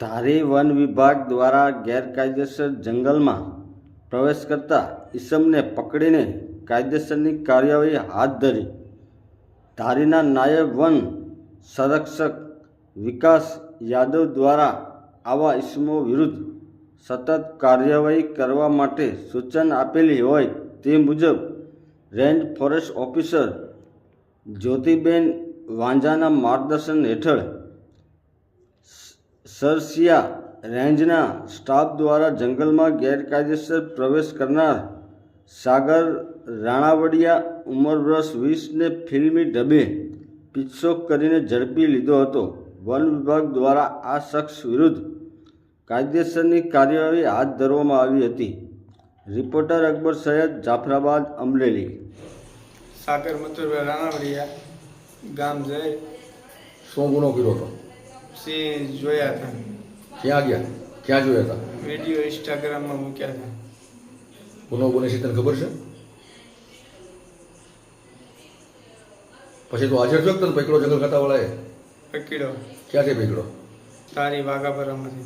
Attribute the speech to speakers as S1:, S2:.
S1: ધારી one વિભાગ દ્વારા ગેરકાયદેસર જંગલમાં પ્રવેશ કરતા ઈસમને પકડીને કાયદેસરની કાર્યવાહી હાથ ધરી. ધારીના નાયબ વન સંરક્ષક વિકાસ યાદવ દ્વારા આવા ઈસમો વિરુદ્ધ સતત કાર્યવાહી કરવા માટે સૂચન આપેલી હોય તે મુજબ રેન્જ ફોરેસ્ટ ઓફિસર જ્યોતિબેન વાંઝાના માર્ગદર્શન હેઠળ સરસિયા રેન્જના સ્ટાફ દ્વારા જંગલમાં ગેરકાયદેસર પ્રવેશ કરનાર સાગર રાણાવડિયા ઉંમર વર્ષ વીસને ફિલ્મી ઢબે પીછો કરીને ઝડપી લીધો હતો. વન વિભાગ દ્વારા આ શખ્સ વિરુદ્ધ કાયદેસરની કાર્યવાહી હાથ ધરવામાં આવી હતી. રિપોર્ટર અકબર સૈયદ જાફરાબાદ અમરેલી.
S2: સાગર મથુરભાઈ રાણાવડિયા ગામ જય.
S3: શું ગુનો કર્યો હતો?
S2: સિંહ જોયા હતા.
S3: ક્યાં ગયા? ક્યાં જોયા હતા?
S2: વીડિયો ઇન્સ્ટાગ્રામમાં મૂક્યા હતા.
S3: કોનો કોને છે તને ખબર છે? પછી તો હાજર જો તને પકડો જંગલ ખાતાવાળાએ?
S2: પકડ્યો.
S3: ક્યાંથી પકડ્યો?
S2: તારી વાઘાપરામાંથી.